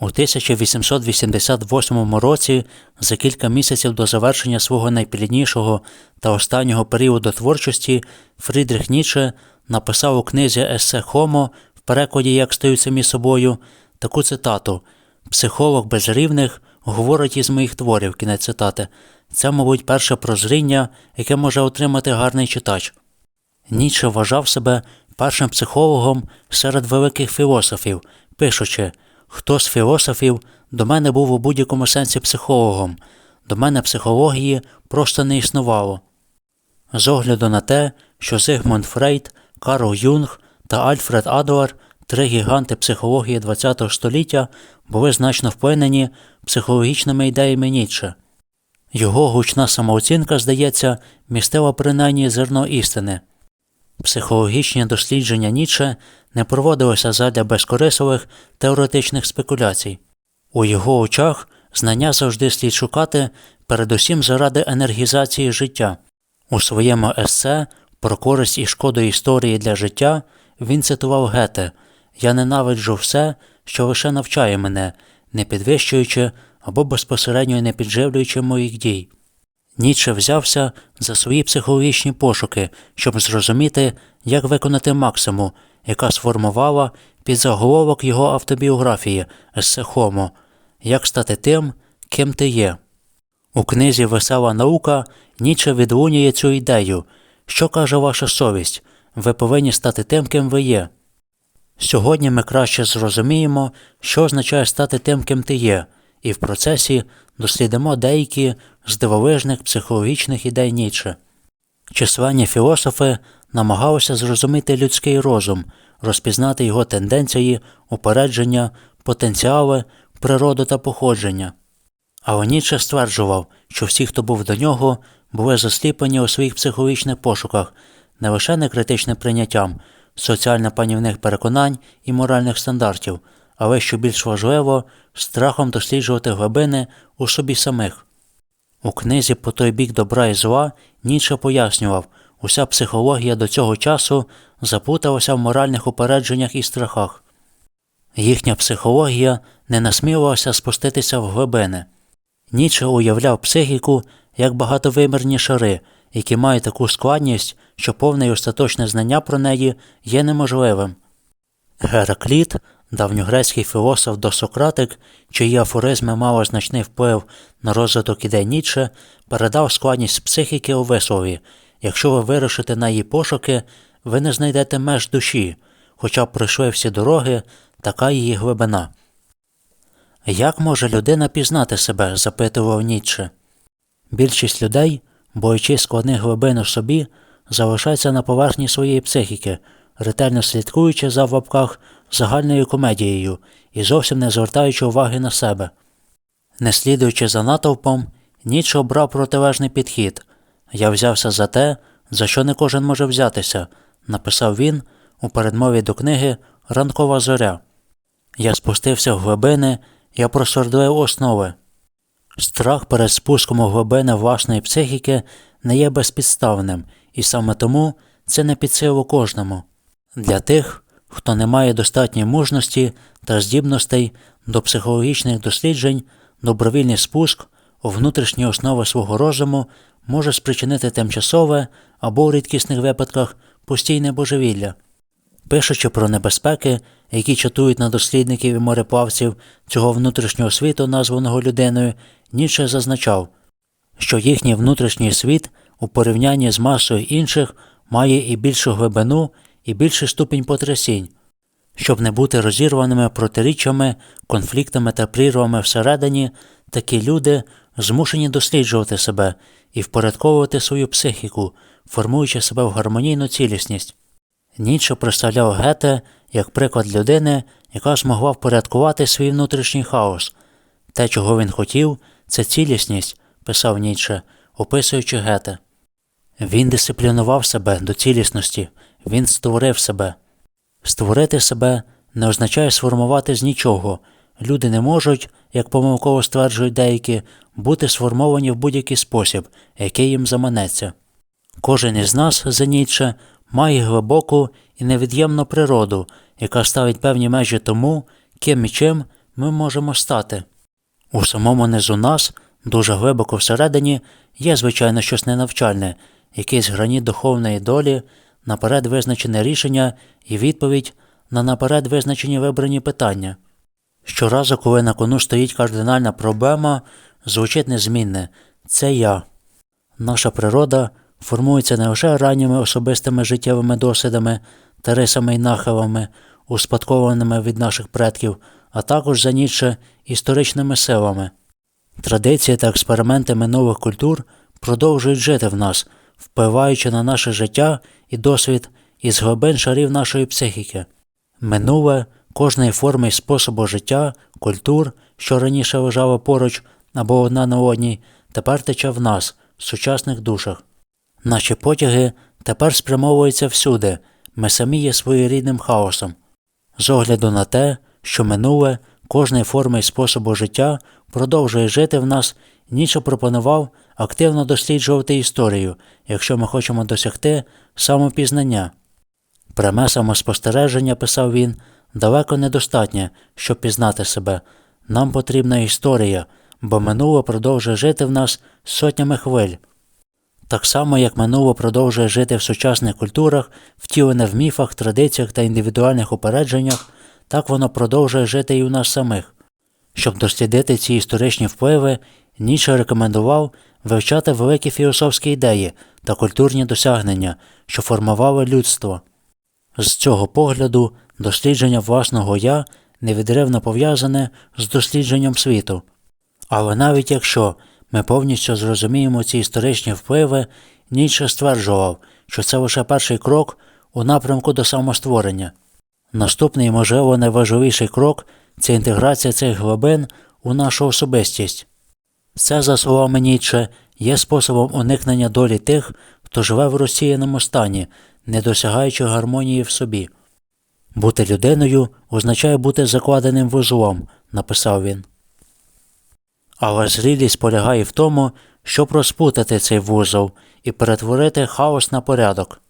У 1888 році, за кілька місяців до завершення свого найпліднішого та останнього періоду творчості, Фрідріх Ніче написав у книзі Есе Хомо в перекладі Як стають самі собою таку цитату Психолог без рівних говорить із моїх творів. Кінець цитати. Це, мабуть, перше прозріння, яке може отримати гарний читач. Ніцше вважав себе першим психологом серед великих філософів, пишучи Хто з філософів до мене був у будь-якому сенсі психологом, до мене психології просто не існувало. З огляду на те, що Зигмунд Фрейд, Карл Юнг та Альфред Адлер, три гіганти психології ХХ століття, були значно впевнені психологічними ідеями Ніцше. Його гучна самооцінка, здається, містила принаймні зерно істини. Психологічні дослідження Ніцше не проводилися задля безкорисливих теоретичних спекуляцій. У його очах знання завжди слід шукати передусім заради енергізації життя. У своєму есе про користь і шкоду історії для життя він цитував Гете Я ненавиджу все, що лише навчає мене, не підвищуючи або безпосередньо не підживлюючи моїх дій. Ніцше взявся за свої психологічні пошуки, щоб зрозуміти, як виконати максимум, яка сформувала під заголовок його автобіографії Есе Хомо Як стати тим, ким ти є. У книзі Весела наука Ніцше відлунює цю ідею, що каже ваша совість, ви повинні стати тим, ким ви є. Сьогодні ми краще зрозуміємо, що означає стати тим, ким ти є, і в процесі дослідимо деякі з дивовижних психологічних ідей Ніцше. Численні філософи намагалися зрозуміти людський розум, розпізнати його тенденції, упередження, потенціали, природу та походження. Але Ніцше стверджував, що всі, хто був до нього, були засліплені у своїх психологічних пошуках не лише некритичним прийняттям, соціально панівних переконань і моральних стандартів, але що більш важливо, страхом досліджувати глибини у собі самих. У книзі По той бік добра і зла Ніцше пояснював, уся психологія до цього часу запуталася в моральних упередженнях і страхах. Їхня психологія не насмілилася спуститися в глибини. Ніцше уявляв психіку як багатовимірні шари, які мають таку складність, що повне і остаточне знання про неї є неможливим. Геракліт, давньогрецький філософ досократик, чиї афоризми мали значний вплив на розвиток ідей Ніцше, передав складність психіки у вислові якщо ви вирушите на її пошуки, ви не знайдете меж душі, хоча б пройшли всі дороги, така її глибина. Як може людина пізнати себе? запитував Ніцше. Більшість людей, боючись складних глибин у собі, залишаються на поверхні своєї психіки, ретельно слідкуючи за в лапках загальною комедією і зовсім не звертаючи уваги на себе. Не слідуючи за натовпом, Ніцше обрав протилежний підхід. Я взявся за те, за що не кожен може взятися, написав він у передмові до книги Ранкова зоря. Я спустився в глибини, я просвердлив основи. Страх перед спуском у глибини власної психіки не є безпідставним, і саме тому це не під силу кожному. Для тих, хто не має достатньої мужності та здібностей до психологічних досліджень, добровільний спуск у внутрішні основи свого розуму може спричинити тимчасове або у рідкісних випадках постійне божевілля. Пишучи про небезпеки, які чатують на дослідників і мореплавців цього внутрішнього світу, названого людиною, Ніцше зазначав, що їхній внутрішній світ у порівнянні з масою інших має і більшу глибину, і більший ступінь потрясінь, щоб не бути розірваними протиріччями, конфліктами та прірвами всередині, такі люди змушені досліджувати себе і впорядковувати свою психіку, формуючи себе в гармонійну цілісність. Ніцше представляв Гете як приклад людини, яка змогла впорядкувати свій внутрішній хаос. Те, чого він хотів, це цілісність, писав Ніцше, описуючи Гете. Він дисциплінував себе до цілісності, він створив себе. Створити себе не означає сформувати з нічого. Люди не можуть, як помилково стверджують деякі, бути сформовані в будь-який спосіб, який їм заманеться. Кожен із нас, за Ніцше, має глибоку і невід'ємну природу, яка ставить певні межі тому, ким і чим ми можемо стати. У самому низу нас, дуже глибоко всередині, є, звичайно, щось ненавчальне, якийсь граніт духовної долі, наперед визначене рішення і відповідь на наперед визначені вибрані питання. Щоразу, коли на кону стоїть кардинальна проблема, звучить незмінне це я. Наша природа формується не лише ранніми особистими життєвими досвідами та рисами й нахилами, успадкованими від наших предків, а також за Ніцше історичними силами. Традиції та експерименти минулих культур продовжують жити в нас, впливаючи на наше життя і досвід із глибин шарів нашої психіки. Минуле кожної форми і способу життя, культур, що раніше лежало поруч або одна на одній, тепер тече в нас, в сучасних душах. Наші потяги тепер спрямовуються всюди, ми самі є своєрідним хаосом. З огляду на те, що минуле кожної форми і способу життя продовжує жити в нас, Ніче пропонував активно досліджувати історію, якщо ми хочемо досягти самопізнання. Пряме самоспостереження, писав він, далеко недостатнє, щоб пізнати себе. Нам потрібна історія, бо минуле продовжує жити в нас сотнями хвиль. Так само, як минуле продовжує жити в сучасних культурах, втілене в міфах, традиціях та індивідуальних упередженнях, так воно продовжує жити і у нас самих. Щоб дослідити ці історичні впливи, Ніче рекомендував вивчати великі філософські ідеї та культурні досягнення, що формували людство. З цього погляду дослідження власного я невідривно пов'язане з дослідженням світу. Але навіть якщо ми повністю зрозуміємо ці історичні впливи, Ніче стверджував, що це лише перший крок у напрямку до самостворення. Наступний, можливо, найважливіший крок це інтеграція цих глибин у нашу особистість. Це, за словами Ніче, є способом уникнення долі тих, хто живе в розсіяному стані, не досягаючи гармонії в собі. Бути людиною означає бути закладеним вузлом, написав він. Але зрілість полягає в тому, щоб розпутати цей вузол і перетворити хаос на порядок.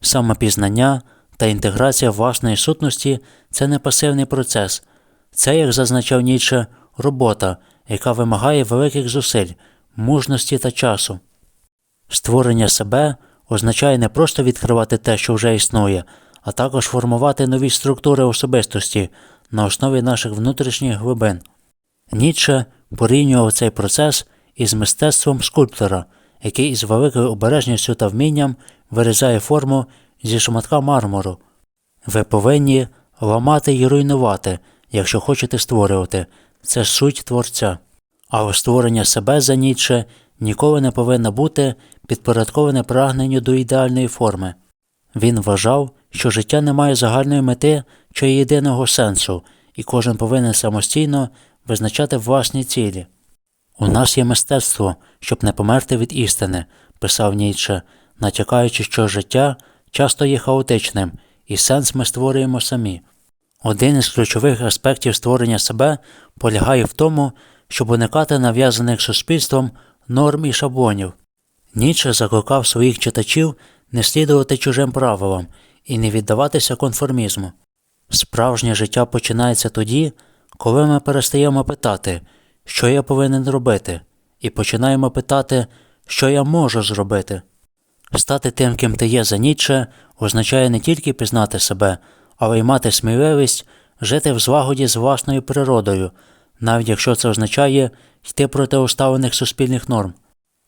Самопізнання та інтеграція власної сутності це не пасивний процес, це, як зазначав Ніче, робота, яка вимагає великих зусиль, мужності та часу. Створення себе означає не просто відкривати те, що вже існує, а також формувати нові структури особистості на основі наших внутрішніх глибин. Ніче порівнював цей процес із мистецтвом скульптора, який із великою обережністю та вмінням вирізає форму зі шматка мармуру. Ви повинні ламати і руйнувати, якщо хочете створювати, це суть творця. Але створення себе за Ніче ніколи не повинно бути підпорядковане прагненню до ідеальної форми. Він вважав, що життя не має загальної мети чи єдиного сенсу, і кожен повинен самостійно визначати власні цілі. У нас є мистецтво, щоб не померти від істини, писав Ніче, натякаючи, що життя часто є хаотичним, і сенс ми створюємо самі. Один із ключових аспектів створення себе полягає в тому, щоб уникати нав'язаних суспільством норм і шаблонів. Ніче закликав своїх читачів не слідувати чужим правилам і не віддаватися конформізму. Справжнє життя починається тоді, коли ми перестаємо питати, що я повинен робити, і починаємо питати, що я можу зробити. Стати тим, ким ти є за Ніче, означає не тільки пізнати себе, але й мати сміливість жити в злагоді з власною природою, навіть якщо це означає йти проти уставлених суспільних норм.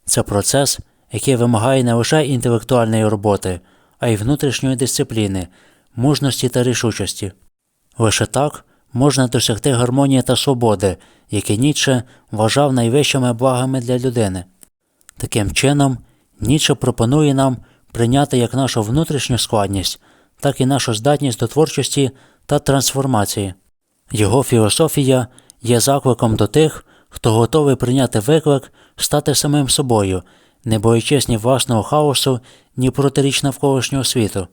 Це процес, який вимагає не лише інтелектуальної роботи, а й внутрішньої дисципліни, мужності та рішучості. Лише так можна досягти гармонії та свободи, які Ніче вважав найвищими благами для людини. Таким чином, Ніче пропонує нам прийняти як нашу внутрішню складність, так і нашу здатність до творчості та трансформації. Його філософія є закликом до тих, хто готовий прийняти виклик стати самим собою, не боячись ні власного хаосу, ні протиріч навколишнього світу.